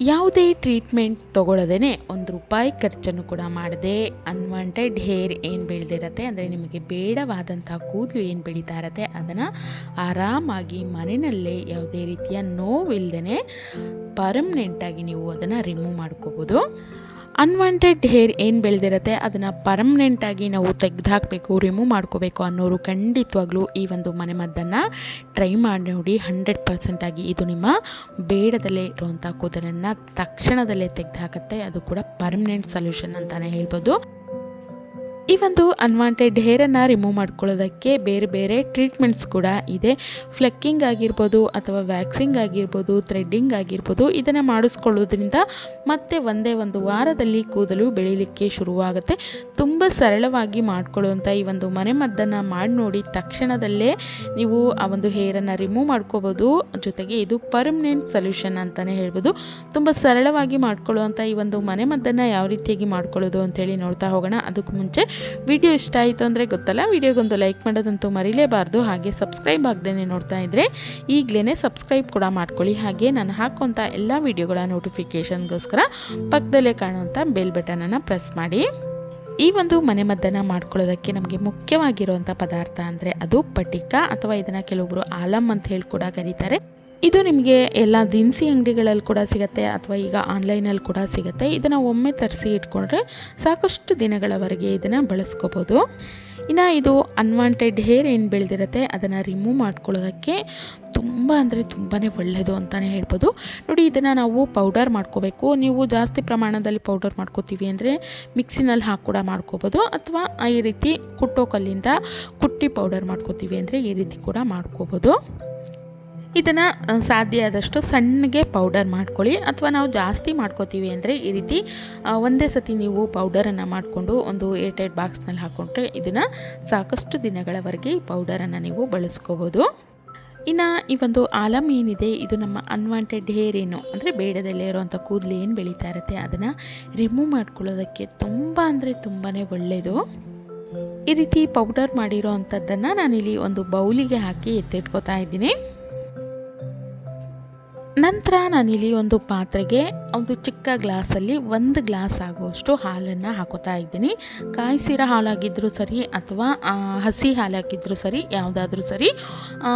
ಯಾವುದೇ ಟ್ರೀಟ್ಮೆಂಟ್ ತೊಗೊಳ್ಳೋದೇ ಒಂದು ರೂಪಾಯಿ ಖರ್ಚನ್ನು ಕೂಡ ಮಾಡದೆ ಅನ್ವಾಂಟೆಡ್ ಹೇರ್ ಏನು ಬೆಳೆದಿರತ್ತೆ ಅಂದರೆ ನಿಮಗೆ ಬೇಡವಾದಂಥ ಕೂದಲು ಏನು ಬೆಳೀತಾ ಇರತ್ತೆ ಅದನ್ನು ಆರಾಮಾಗಿ ಮನೆಯಲ್ಲೇ ಯಾವುದೇ ರೀತಿಯ ನೋವಿಲ್ಲದೇ ಪರ್ಮನೆಂಟಾಗಿ ನೀವು ಅದನ್ನು ರಿಮೂವ್ ಮಾಡ್ಕೋಬೋದು. ಅನ್ವಾಂಟೆಡ್ ಹೇರ್ ಏನು ಬೆಳೆದಿರುತ್ತೆ, ಅದನ್ನು ಪರ್ಮನೆಂಟಾಗಿ ನಾವು ತೆಗೆದುಹಾಕಬೇಕು ರಿಮೂವ್ ಮಾಡ್ಕೋಬೇಕು ಅನ್ನೋರು ಖಂಡಿತವಾಗ್ಲೂ ಈ ಒಂದು ಮನೆಮದ್ದನ್ನು ಟ್ರೈ ಮಾಡಿ ನೋಡಿ ಹಂಡ್ರೆಡ್ ಪರ್ಸೆಂಟಾಗಿ ಇದು ನಿಮ್ಮ ಬೇಡದಲ್ಲೇ ಇರುವಂಥ ಕೂದಲನ್ನು ತಕ್ಷಣದಲ್ಲೇ ತೆಗೆದುಹಾಕತ್ತೆ ಅದು ಕೂಡ ಪರ್ಮನೆಂಟ್ ಸೊಲ್ಯೂಷನ್ ಅಂತಲೇ ಹೇಳ್ಬೋದು. ಈ ಒಂದು ಅನ್ವಾಂಟೆಡ್ ಹೇರನ್ನು ರಿಮೂವ್ ಮಾಡ್ಕೊಳ್ಳೋದಕ್ಕೆ ಬೇರೆ ಬೇರೆ ಟ್ರೀಟ್ಮೆಂಟ್ಸ್ ಕೂಡ ಇದೆ. ಫ್ಲೆಕ್ಕಿಂಗ್ ಆಗಿರ್ಬೋದು ಅಥವಾ ವ್ಯಾಕ್ಸಿಂಗ್ ಆಗಿರ್ಬೋದು ಥ್ರೆಡ್ಡಿಂಗ್ ಆಗಿರ್ಬೋದು ಇದನ್ನು ಮಾಡಿಸ್ಕೊಳ್ಳೋದ್ರಿಂದ ಮತ್ತೆ ಒಂದೇ ಒಂದು ವಾರದಲ್ಲಿ ಕೂದಲು ಬೆಳೀಲಿಕ್ಕೆ ಶುರುವಾಗುತ್ತೆ. ತುಂಬ ಸರಳವಾಗಿ ಮಾಡ್ಕೊಳ್ಳುವಂಥ ಈ ಒಂದು ಮನೆಮದ್ದನ್ನು ಮಾಡಿ ನೋಡಿ ತಕ್ಷಣದಲ್ಲೇ ನೀವು ಆ ಒಂದು ಹೇರನ್ನು ರಿಮೂವ್ ಮಾಡ್ಕೋಬೋದು. ಜೊತೆಗೆ ಇದು ಪರ್ಮನೆಂಟ್ ಸೊಲ್ಯೂಷನ್ ಅಂತಲೇ ಹೇಳ್ಬೋದು. ತುಂಬ ಸರಳವಾಗಿ ಮಾಡ್ಕೊಳ್ಳುವಂಥ ಈ ಒಂದು ಮನೆಮದ್ದನ್ನು ಯಾವ ರೀತಿಯಾಗಿ ಮಾಡ್ಕೊಳ್ಳೋದು ಅಂತೇಳಿ ನೋಡ್ತಾ ಹೋಗೋಣ. ಅದಕ್ಕೂ ಮುಂಚೆ ವಿಡಿಯೋ ಇಷ್ಟ ಆಯಿತು ಅಂದರೆ ಗೊತ್ತಲ್ಲ? ವಿಡಿಯೋಗೊಂದು ಲೈಕ್ ಮಾಡೋದಂತೂ ಮರಿಲೇಬಾರ್ದು. ಹಾಗೆ ಸಬ್ಸ್ಕ್ರೈಬ್ ಆಗದೇ ನೋಡ್ತಾ ಇದ್ದರೆ ಈಗಲೇ ಸಬ್ಸ್ಕ್ರೈಬ್ ಕೂಡ ಮಾಡ್ಕೊಳ್ಳಿ. ಹಾಗೆ ನಾನು ಹಾಕುವಂಥ ಎಲ್ಲ ವಿಡಿಯೋಗಳ ನೋಟಿಫಿಕೇಷನ್ಗೋಸ್ಕರ ಪಕ್ಕದಲ್ಲೇ ಕಾಣುವಂಥ ಬೆಲ್ ಬಟನನ್ನು ಪ್ರೆಸ್ ಮಾಡಿ. ಈ ಒಂದು ಮನೆಮದ್ದನ್ನು ಮಾಡ್ಕೊಳ್ಳೋದಕ್ಕೆ ನಮಗೆ ಮುಖ್ಯವಾಗಿರುವಂಥ ಪದಾರ್ಥ ಅಂದರೆ ಅದು ಪಟಿಕ ಅಥವಾ ಇದನ್ನು ಕೆಲವೊಬ್ಬರು ಆಲಮ್ ಅಂತ ಹೇಳಿ ಕೂಡ ಕರೀತಾರೆ. ಇದು ನಿಮಗೆ ಎಲ್ಲ ದಿನಸಿ ಅಂಗಡಿಗಳಲ್ಲಿ ಕೂಡ ಸಿಗುತ್ತೆ ಅಥವಾ ಈಗ ಆನ್ಲೈನಲ್ಲಿ ಕೂಡ ಸಿಗುತ್ತೆ. ಇದನ್ನು ಒಮ್ಮೆ ತರಿಸಿ ಇಟ್ಕೊಂಡ್ರೆ ಸಾಕಷ್ಟು ದಿನಗಳವರೆಗೆ ಇದನ್ನು ಬಳಸ್ಕೋಬೋದು. ಇನ್ನು ಇದು ಅನ್ವಾಂಟೆಡ್ ಹೇರ್ ಏನು ಬೆಳೆದಿರುತ್ತೆ ಅದನ್ನು ರಿಮೂವ್ ಮಾಡ್ಕೊಳ್ಳೋದಕ್ಕೆ ತುಂಬ ಅಂದರೆ ತುಂಬಾ ಒಳ್ಳೆಯದು ಅಂತಲೇ ಹೇಳ್ಬೋದು. ನೋಡಿ, ಇದನ್ನು ನಾವು ಪೌಡರ್ ಮಾಡ್ಕೋಬೇಕು. ನೀವು ಜಾಸ್ತಿ ಪ್ರಮಾಣದಲ್ಲಿ ಪೌಡರ್ ಮಾಡ್ಕೋತೀವಿ ಅಂದರೆ ಮಿಕ್ಸಿನಲ್ಲಿ ಹಾಕಿ ಕೂಡ ಮಾಡ್ಕೋಬೋದು. ಅಥವಾ ಈ ರೀತಿ ಕುಟ್ಟೋ ಕಲ್ಲಿಂದ ಕುಟ್ಟಿ ಪೌಡರ್ ಮಾಡ್ಕೋತೀವಿ ಅಂದರೆ ಈ ರೀತಿ ಕೂಡ ಮಾಡ್ಕೋಬೋದು. ಇದನ್ನು ಸಾಧ್ಯ ಆದಷ್ಟು ಸಣ್ಣಗೆ ಪೌಡರ್ ಮಾಡ್ಕೊಳ್ಳಿ. ಅಥವಾ ನಾವು ಜಾಸ್ತಿ ಮಾಡ್ಕೋತೀವಿ ಅಂದರೆ ಈ ರೀತಿ ಒಂದೇ ಸತಿ ನೀವು ಪೌಡರನ್ನು ಮಾಡಿಕೊಂಡು ಒಂದು ಏಟ್ ಬಾಕ್ಸ್ನಲ್ಲಿ ಹಾಕ್ಕೊಂಡ್ರೆ ಇದನ್ನು ಸಾಕಷ್ಟು ದಿನಗಳವರೆಗೆ ಈ ಪೌಡರನ್ನು ನೀವು ಬಳಸ್ಕೋಬೋದು. ಇನ್ನು ಈ ಒಂದು ಆಲಮ್ ಏನಿದೆ, ಇದು ನಮ್ಮ ಅನ್ವಾಂಟೆಡ್ ಹೇರ್ ಏನು, ಅಂದರೆ ಬೇಡದಲ್ಲೇ ಇರೋವಂಥ ಕೂದಲು ಏನು ಬೆಳೀತಾ ಇರುತ್ತೆ, ಅದನ್ನು ರಿಮೂವ್ ಮಾಡ್ಕೊಳ್ಳೋದಕ್ಕೆ ತುಂಬ ಅಂದರೆ ತುಂಬಾ ಒಳ್ಳೆಯದು ಈ ರೀತಿ ಪೌಡರ್ ಮಾಡಿರೋ ಅಂಥದ್ದನ್ನು ನಾನಿಲ್ಲಿ ಒಂದು ಬೌಲಿಗೆ ಹಾಕಿ ಎತ್ತಿಟ್ಕೋತಾ ಇದ್ದೀನಿ. ನಂತರ ನಾನಿಲ್ಲಿ ಒಂದು ಪಾತ್ರೆಗೆ ಒಂದು ಚಿಕ್ಕ ಗ್ಲಾಸಲ್ಲಿ ಒಂದು ಗ್ಲಾಸ್ ಆಗುವಷ್ಟು ಹಾಲನ್ನು ಹಾಕೋತಾ ಇದ್ದೀನಿ. ಕಾಯಿಸಿರೋ ಹಾಲಾಗಿದ್ದರೂ ಸರಿ ಅಥವಾ ಹಸಿ ಹಾಲಾಗಿದ್ದರೂ ಸರಿ, ಯಾವುದಾದ್ರೂ ಸರಿ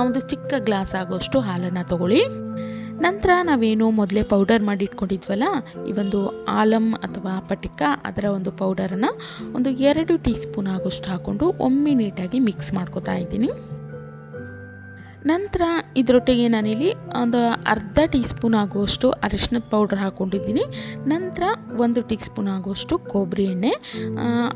ಒಂದು ಚಿಕ್ಕ ಗ್ಲಾಸ್ ಆಗುವಷ್ಟು ಹಾಲನ್ನು ತಗೊಳ್ಳಿ. ನಂತರ ನಾವೇನು ಮೊದಲೇ ಪೌಡರ್ ಮಾಡಿ ಇಟ್ಕೊಂಡಿದ್ವಲ್ಲ ಈ ಒಂದು ಆಲಮ್ ಅಥವಾ ಪಟಿಕ ಅದರ ಒಂದು ಪೌಡರನ್ನು ಒಂದು ಎರಡು ಟೀ ಸ್ಪೂನ್ ಆಗೋಷ್ಟು ಹಾಕ್ಕೊಂಡು ಒಮ್ಮೆ ನೀಟಾಗಿ ಮಿಕ್ಸ್ ಮಾಡ್ಕೋತಾ ಇದ್ದೀನಿ. ನಂತರ ಇದರೊಟ್ಟಿಗೆ ನಾನಿಲ್ಲಿ ಒಂದು ಅರ್ಧ ಟೀ ಸ್ಪೂನ್ ಆಗುವಷ್ಟು ಅರಿಶಿನ ಪೌಡ್ರ್ ಹಾಕ್ಕೊಂಡಿದ್ದೀನಿ. ನಂತರ ಒಂದು ಟೀ ಸ್ಪೂನ್ ಆಗುವಷ್ಟು ಕೊಬ್ಬರಿ ಎಣ್ಣೆ.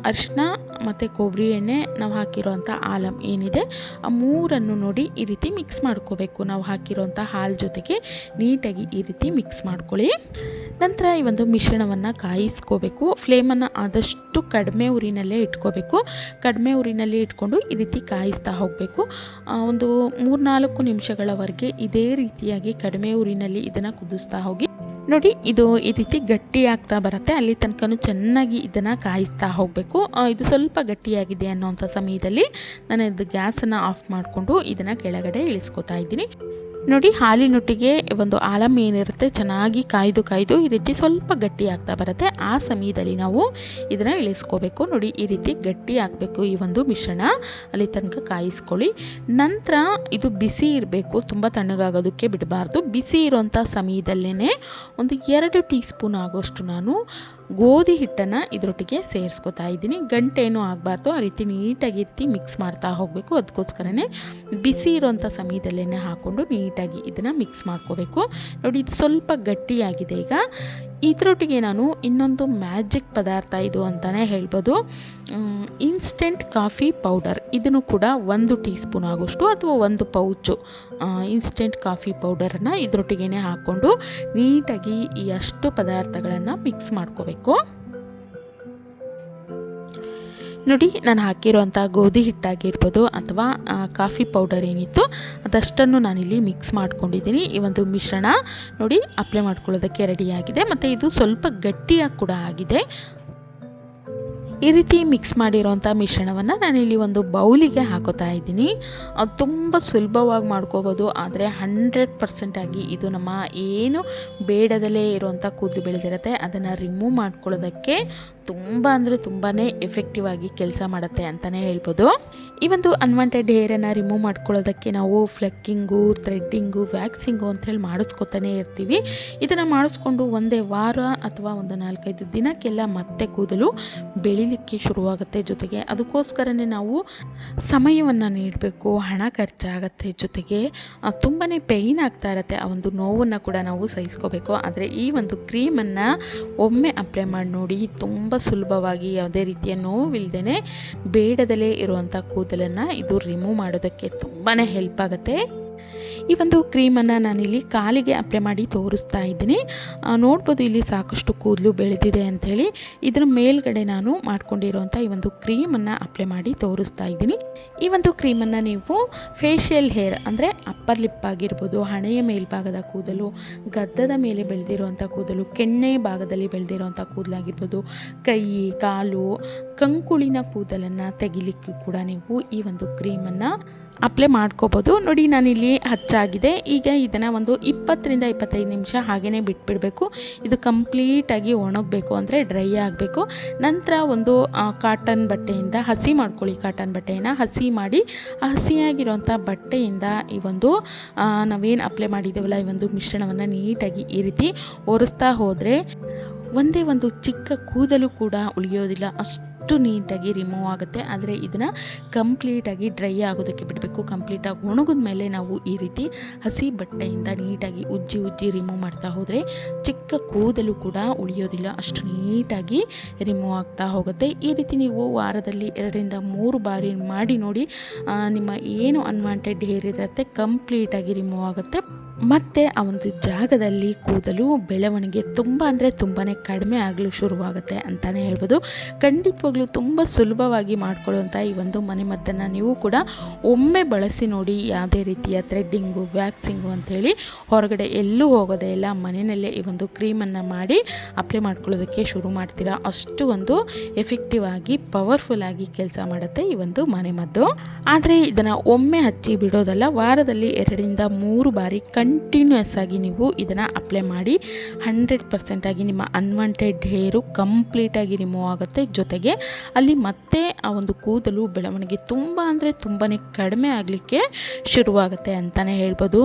ಅರಿಶಿನ ಮತ್ತು ಕೊಬ್ಬರಿ ಎಣ್ಣೆ ನಾವು ಹಾಕಿರೋಂಥ ಆಲಂ ಏನಿದೆ, ಆ ಮೂರನ್ನು ನೋಡಿ ಈ ರೀತಿ ಮಿಕ್ಸ್ ಮಾಡ್ಕೋಬೇಕು. ನಾವು ಹಾಕಿರೋಂಥ ಹಾಲು ಜೊತೆಗೆ ನೀಟಾಗಿ ಈ ರೀತಿ ಮಿಕ್ಸ್ ಮಾಡ್ಕೊಳ್ಳಿ. ನಂತರ ಈ ಒಂದು ಮಿಶ್ರಣವನ್ನು ಕಾಯಿಸ್ಕೋಬೇಕು. ಫ್ಲೇಮನ್ನು ಆದಷ್ಟು ಕಡಿಮೆ ಉರಿನಲ್ಲೇ ಇಟ್ಕೋಬೇಕು. ಕಡಿಮೆ ಊರಿನಲ್ಲಿ ಇಟ್ಕೊಂಡು ಈ ರೀತಿ ಕಾಯಿಸ್ತಾ ಹೋಗಬೇಕು. ಒಂದು ಮೂರ್ನಾಲ್ಕು ನಿಮಿಷಗಳವರೆಗೆ ಇದೇ ರೀತಿಯಾಗಿ ಕಡಿಮೆ ಉರಿನಲ್ಲಿ ಇದನ್ನು ಕುದಿಸ್ತಾ ಹೋಗಿ. ನೋಡಿ, ಇದು ಈ ರೀತಿ ಗಟ್ಟಿ ಆಗ್ತಾ ಬರುತ್ತೆ. ಅಲ್ಲಿ ತನಕ ಚೆನ್ನಾಗಿ ಇದನ್ನು ಕಾಯಿಸ್ತಾ ಹೋಗಬೇಕು. ಇದು ಸ್ವಲ್ಪ ಗಟ್ಟಿಯಾಗಿದೆ ಅನ್ನೋಂಥ ಸಮಯದಲ್ಲಿ ನಾನು ಇದು ಗ್ಯಾಸನ್ನು ಆಫ್ ಮಾಡಿಕೊಂಡು ಇದನ್ನು ಕೆಳಗಡೆ ಇಳಿಸ್ಕೊತಾ ಇದ್ದೀನಿ. ನೋಡಿ, ಹಾಲಿನೊಟ್ಟಿಗೆ ಒಂದು ಆಲಮ್ ಏನಿರುತ್ತೆ, ಚೆನ್ನಾಗಿ ಕಾಯ್ದು ಕಾಯ್ದು ಈ ರೀತಿ ಸ್ವಲ್ಪ ಗಟ್ಟಿ ಆಗ್ತಾ ಬರುತ್ತೆ. ಆ ಸಮಯದಲ್ಲಿ ನಾವು ಇದನ್ನು ಇಳಿಸ್ಕೋಬೇಕು. ನೋಡಿ, ಈ ರೀತಿ ಗಟ್ಟಿ ಆಗಬೇಕು ಈ ಒಂದು ಮಿಶ್ರಣ. ಅಲ್ಲಿ ತನಕ ಕಾಯಿಸ್ಕೊಳ್ಳಿ. ನಂತರ ಇದು ಬಿಸಿ ಇರಬೇಕು. ತುಂಬ ತಣ್ಣಗಾಗೋದಕ್ಕೆ ಬಿಡಬಾರ್ದು. ಬಿಸಿ ಇರೋಂಥ ಸಮಯದಲ್ಲೇ ಒಂದು ಎರಡು ಟೀ ಸ್ಪೂನ್ ಆಗೋಷ್ಟು ನಾನು ಗೋಧಿ ಹಿಟ್ಟನ್ನು ಇದರೊಟ್ಟಿಗೆ ಸೇರಿಸ್ಕೊತಾ ಇದ್ದೀನಿ. ಗಂಟೇನು ಆಗಬಾರ್ದು. ಆ ರೀತಿ ನೀಟಾಗಿ ಎತ್ತಿ ಮಿಕ್ಸ್ ಮಾಡ್ತಾ ಹೋಗಬೇಕು. ಅದಕ್ಕೋಸ್ಕರನೇ ಬಿಸಿ ಇರೋಂಥ ಸಮಯದಲ್ಲೇ ಹಾಕ್ಕೊಂಡು ನೀಟಾಗಿ ಇದನ್ನು ಮಿಕ್ಸ್ ಮಾಡ್ಕೋಬೇಕು. ನೋಡಿ, ಇದು ಸ್ವಲ್ಪ ಗಟ್ಟಿಯಾಗಿದೆ ಈಗ. ಇದರೊಟ್ಟಿಗೆ ನಾನು ಇನ್ನೊಂದು ಮ್ಯಾಜಿಕ್ ಪದಾರ್ಥ ಇದು ಅಂತಲೇ ಹೇಳ್ಬೋದು. Instant coffee powder. ಇದನ್ನು ಕೂಡ ಒಂದು ಟೀ ಸ್ಪೂನ್ ಆಗೋಷ್ಟು ಅಥವಾ ಒಂದು ಪೌಚು ಇನ್ಸ್ಟೆಂಟ್ ಕಾಫಿ ಪೌಡರನ್ನು ಇದರೊಟ್ಟಿಗೆ ಹಾಕ್ಕೊಂಡು ನೀಟಾಗಿ ಈ ಅಷ್ಟು ಪದಾರ್ಥಗಳನ್ನು ಮಿಕ್ಸ್ ಮಾಡ್ಕೋಬೇಕು. ನೋಡಿ, ನಾನು ಹಾಕಿರುವಂಥ ಗೋಧಿ ಹಿಟ್ಟಾಗಿರ್ಬೋದು ಅಥವಾ ಕಾಫಿ ಪೌಡರ್ ಏನಿತ್ತು ಅದಷ್ಟನ್ನು ನಾನಿಲ್ಲಿ ಮಿಕ್ಸ್ ಮಾಡ್ಕೊಂಡಿದ್ದೀನಿ. ಈ ಒಂದು ಮಿಶ್ರಣ ನೋಡಿ ಅಪ್ಲೈ ಮಾಡ್ಕೊಳ್ಳೋದಕ್ಕೆ ರೆಡಿಯಾಗಿದೆ ಮತ್ತು ಇದು ಸ್ವಲ್ಪ ಗಟ್ಟಿಯಾಗಿ ಕೂಡ ಆಗಿದೆ. ಈ ರೀತಿ ಮಿಕ್ಸ್ ಮಾಡಿರೋಂಥ ಮಿಶ್ರಣವನ್ನು ನಾನಿಲ್ಲಿ ಒಂದು ಬೌಲಿಗೆ ಹಾಕೋತಾ ಇದ್ದೀನಿ. ತುಂಬ ಸುಲಭವಾಗಿ ಮಾಡ್ಕೋಬೋದು. ಆದರೆ ಹಂಡ್ರೆಡ್ ಪರ್ಸೆಂಟಾಗಿ ಇದು ನಮ್ಮ ಏನು ಬೇಡದಲ್ಲೇ ಇರುವಂಥ ಕೂದಲು ಬೆಳೆದಿರುತ್ತೆ. ಅದನ್ನು ರಿಮೂವ್ ಮಾಡ್ಕೊಳ್ಳೋದಕ್ಕೆ ತುಂಬ ಅಂದರೆ ತುಂಬಾ ಎಫೆಕ್ಟಿವ್ ಆಗಿ ಕೆಲಸ ಮಾಡುತ್ತೆ ಅಂತಲೇ ಹೇಳ್ಬೋದು. ಈ ಒಂದು ಅನ್ವಾಂಟೆಡ್ ಹೇರನ್ನು ರಿಮೂವ್ ಮಾಡ್ಕೊಳ್ಳೋದಕ್ಕೆ ನಾವು ಫ್ಲಕ್ಕಿಂಗು ಥ್ರೆಡ್ಡಿಂಗು ವ್ಯಾಕ್ಸಿಂಗು ಅಂತೇಳಿ ಮಾಡಿಸ್ಕೊತಾನೆ ಇರ್ತೀವಿ. ಇದನ್ನು ಮಾಡಿಸ್ಕೊಂಡು ಒಂದೇ ವಾರ ಅಥವಾ ಒಂದು ನಾಲ್ಕೈದು ದಿನಕ್ಕೆಲ್ಲ ಮತ್ತೆ ಕೂದಲು ಬೆಳಿಲಿಕ್ಕೆ ಶುರುವಾಗುತ್ತೆ ಜೊತೆಗೆ ಅದಕ್ಕೋಸ್ಕರನೇ ನಾವು ಸಮಯವನ್ನು ನೀಡಬೇಕು, ಹಣ ಖರ್ಚಾಗತ್ತೆ ಜೊತೆಗೆ ತುಂಬಾ ಪೇಯ್ನ್ ಆಗ್ತಾ ಇರುತ್ತೆ, ಆ ಒಂದು ನೋವನ್ನು ಕೂಡ ನಾವು ಸಹಿಸ್ಕೋಬೇಕು. ಆದರೆ ಈ ಒಂದು ಕ್ರೀಮನ್ನು ಒಮ್ಮೆ ಅಪ್ಲೈ ಮಾಡಿ ನೋಡಿ ತುಂಬ ಸುಲಭವಾಗಿ ಯಾವುದೇ ರೀತಿಯ ನೋವಿಲ್ಲದೇ ಬೇಡದಲೇ ಇರುವಂಥ ಕೂದಲನ್ನು ಇದು ರಿಮೂವ್ ಮಾಡೋದಕ್ಕೆ ತುಂಬಾ ಹೆಲ್ಪ್ ಆಗುತ್ತೆ. ಈ ಒಂದು ಕ್ರೀಮನ್ನು ನಾನಿಲ್ಲಿ ಕಾಲಿಗೆ ಅಪ್ಲೈ ಮಾಡಿ ತೋರಿಸ್ತಾ ಇದ್ದೀನಿ. ನೋಡ್ಬೋದು ಇಲ್ಲಿ ಸಾಕಷ್ಟು ಕೂದಲು ಬೆಳೆದಿದೆ ಅಂಥೇಳಿ ಇದರ ಮೇಲ್ಗಡೆ ನಾನು ಮಾಡ್ಕೊಂಡಿರುವಂಥ ಈ ಒಂದು ಕ್ರೀಮನ್ನು ಅಪ್ಲೈ ಮಾಡಿ ತೋರಿಸ್ತಾ ಇದ್ದೀನಿ. ಈ ಒಂದು ಕ್ರೀಮನ್ನು ನೀವು ಫೇಶಿಯಲ್ ಹೇರ್ ಅಂದರೆ ಅಪ್ಪರ್ ಲಿಪ್ ಆಗಿರ್ಬೋದು, ಹಣೆಯ ಮೇಲ್ಭಾಗದ ಕೂದಲು, ಗದ್ದದ ಮೇಲೆ ಬೆಳೆದಿರುವಂಥ ಕೂದಲು, ಕೆಣ್ಣೆ ಭಾಗದಲ್ಲಿ ಬೆಳೆದಿರುವಂಥ ಕೂದಲಾಗಿರ್ಬೋದು ಕೈ, ಕಾಲು, ಕಂಕುಳಿನ ಕೂದಲನ್ನು ತೆಗಿಲಿಕ್ಕೆ ಕೂಡ ನೀವು ಈ ಒಂದು ಕ್ರೀಮನ್ನು ಅಪ್ಲೈ ಮಾಡ್ಕೋಬೋದು. ನೋಡಿ, ನಾನಿಲ್ಲಿ ಹಚ್ಚಾಗಿದೆ. ಈಗ ಇದನ್ನು ಒಂದು ಇಪ್ಪತ್ತರಿಂದ ಇಪ್ಪತ್ತೈದು ನಿಮಿಷ ಹಾಗೆಯೇ ಬಿಟ್ಬಿಡಬೇಕು. ಇದು ಕಂಪ್ಲೀಟಾಗಿ ಒಣಗಬೇಕು ಅಂದರೆ ಡ್ರೈ ಆಗಬೇಕು. ನಂತರ ಒಂದು ಕಾಟನ್ ಬಟ್ಟೆಯಿಂದ ಹಸಿ ಮಾಡ್ಕೊಳ್ಳಿ. ಕಾಟನ್ ಬಟ್ಟೆಯನ್ನು ಹಸಿ ಮಾಡಿ ಹಸಿಯಾಗಿರುವಂಥ ಬಟ್ಟೆಯಿಂದ ಈ ಒಂದು ನಾವೇನು ಅಪ್ಲೈ ಮಾಡಿದ್ದೇವಲ್ಲ ಈ ಒಂದು ಮಿಶ್ರಣವನ್ನು ನೀಟಾಗಿ ಈ ರೀತಿ ಒರೆಸ್ತಾ ಹೋದರೆ ಒಂದೇ ಒಂದು ಚಿಕ್ಕ ಕೂದಲು ಕೂಡ ಉಳಿಯೋದಿಲ್ಲ. ಅಷ್ಟು ನೀಟಾಗಿ ರಿಮೂವ್ ಆಗುತ್ತೆ. ಆದರೆ ಇದನ್ನು ಕಂಪ್ಲೀಟಾಗಿ ಡ್ರೈ ಆಗೋದಕ್ಕೆ ಬಿಡಬೇಕು. ಕಂಪ್ಲೀಟಾಗಿ ಒಣಗಿದ ಮೇಲೆ ನಾವು ಈ ರೀತಿ ಹಸಿ ಬಟ್ಟೆಯಿಂದ ನೀಟಾಗಿ ಉಜ್ಜಿ ಉಜ್ಜಿ ರಿಮೂವ್ ಮಾಡ್ತಾ ಹೋದರೆ ಚಿಕ್ಕ ಕೂದಲು ಕೂಡ ಉಳಿಯೋದಿಲ್ಲ. ಅಷ್ಟು ನೀಟಾಗಿ ರಿಮೂವ್ ಆಗ್ತಾ ಹೋಗುತ್ತೆ. ಈ ರೀತಿ ನೀವು ವಾರದಲ್ಲಿ ಎರಡರಿಂದ ಮೂರು ಬಾರಿ ಮಾಡಿ ನೋಡಿ ನಿಮ್ಮ ಏನು ಅನ್ವಾಂಟೆಡ್ ಹೇರ್ ಇರುತ್ತೆ ಕಂಪ್ಲೀಟಾಗಿ ರಿಮೂವ್ ಆಗುತ್ತೆ. ಮತ್ತು ಆ ಒಂದು ಜಾಗದಲ್ಲಿ ಕೂದಲು ಬೆಳವಣಿಗೆ ತುಂಬ ಅಂದರೆ ತುಂಬಾ ಕಡಿಮೆ ಆಗಲು ಶುರುವಾಗುತ್ತೆ ಅಂತಲೇ ಹೇಳ್ಬೋದು. ಖಂಡಿತವಾಗ್ಲೂ ತುಂಬ ಸುಲಭವಾಗಿ ಮಾಡ್ಕೊಳ್ಳುವಂಥ ಈ ಒಂದು ಮನೆಮದ್ದನ್ನು ನೀವು ಕೂಡ ಒಮ್ಮೆ ಬಳಸಿ ನೋಡಿ, ಯಾವುದೇ ರೀತಿಯ ಥ್ರೆಡ್ಡಿಂಗು ವ್ಯಾಕ್ಸಿಂಗು ಅಂಥೇಳಿ ಹೊರಗಡೆ ಎಲ್ಲೂ ಹೋಗೋದೇ ಇಲ್ಲ. ಮನೆಯಲ್ಲೇ ಈ ಒಂದು ಕ್ರೀಮನ್ನು ಮಾಡಿ ಅಪ್ಲೈ ಮಾಡ್ಕೊಳ್ಳೋದಕ್ಕೆ ಶುರು ಮಾಡ್ತೀರಾ? ಅಷ್ಟು ಒಂದು ಎಫೆಕ್ಟಿವ್ ಆಗಿ ಪವರ್ಫುಲ್ ಆಗಿ ಕೆಲಸ ಮಾಡುತ್ತೆ ಈ ಒಂದು ಮನೆಮದ್ದು. ಆದರೆ ಇದನ್ನು ಒಮ್ಮೆ ಹಚ್ಚಿ ಬಿಡೋದಲ್ಲ, ವಾರದಲ್ಲಿ ಎರಡರಿಂದ ಮೂರು ಬಾರಿ ಕಂಟಿನ್ಯೂಸ್ ಆಗಿ ನೀವು ಇದನ್ನು ಅಪ್ಲೈ ಮಾಡಿ ಹಂಡ್ರೆಡ್ ಪರ್ಸೆಂಟಾಗಿ ನಿಮ್ಮ ಅನ್ವಾಂಟೆಡ್ ಹೇರು ಕಂಪ್ಲೀಟಾಗಿ ರಿಮೂವ್ ಆಗುತ್ತೆ. ಜೊತೆಗೆ ಅಲ್ಲಿ ಮತ್ತೆ ಆ ಒಂದು ಕೂದಲು ಬೆಳವಣಿಗೆ ತುಂಬ ಅಂದರೆ ತುಂಬಾ ಕಡಿಮೆ ಆಗಲಿಕ್ಕೆ ಶುರುವಾಗುತ್ತೆ ಅಂತಲೇ ಹೇಳ್ಬೋದು.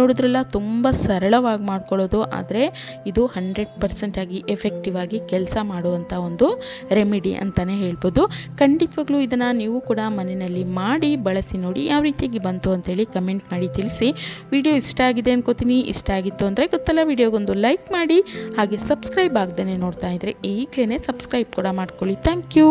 ನೋಡಿದ್ರಲ್ಲ, ತುಂಬ ಸರಳವಾಗಿ ಮಾಡ್ಕೊಳ್ಳೋದು, ಆದರೆ ಇದು ಹಂಡ್ರೆಡ್ ಪರ್ಸೆಂಟಾಗಿ ಎಫೆಕ್ಟಿವ್ ಆಗಿ ಕೆಲಸ ಮಾಡುವಂಥ ಒಂದು ರೆಮಿಡಿ ಅಂತಲೇ ಹೇಳ್ಬೋದು. ಖಂಡಿತವಾಗ್ಲೂ ಇದನ್ನು ನೀವು ಕೂಡ ಮನೆಯಲ್ಲಿ ಮಾಡಿ, ಬಳಸಿ ನೋಡಿ, ಯಾವ ರೀತಿಯಾಗಿ ಬಂತು ಅಂತೇಳಿ ಕಮೆಂಟ್ ಮಾಡಿ ತಿಳಿಸಿ. ವಿಡಿಯೋ ಇಷ್ಟ ಆಗಿದೆ ಅನ್ಕೋತೀನಿ. ಇಷ್ಟ ಆಗಿತ್ತು ಅಂದರೆ ಗೊತ್ತಲ್ಲ, ವಿಡಿಯೋಗೊಂದು ಲೈಕ್ ಮಾಡಿ, ಹಾಗೆ ಸಬ್ಸ್ಕ್ರೈಬ್ ಆಗ್ದೇ ನೋಡ್ತಾ ಇದ್ದರೆ ಈಗಲೇ ಸಬ್ಸ್ಕ್ರೈಬ್ ಕೂಡ ಮಾಡ್ಕೊಳ್ಳಿ. Thank you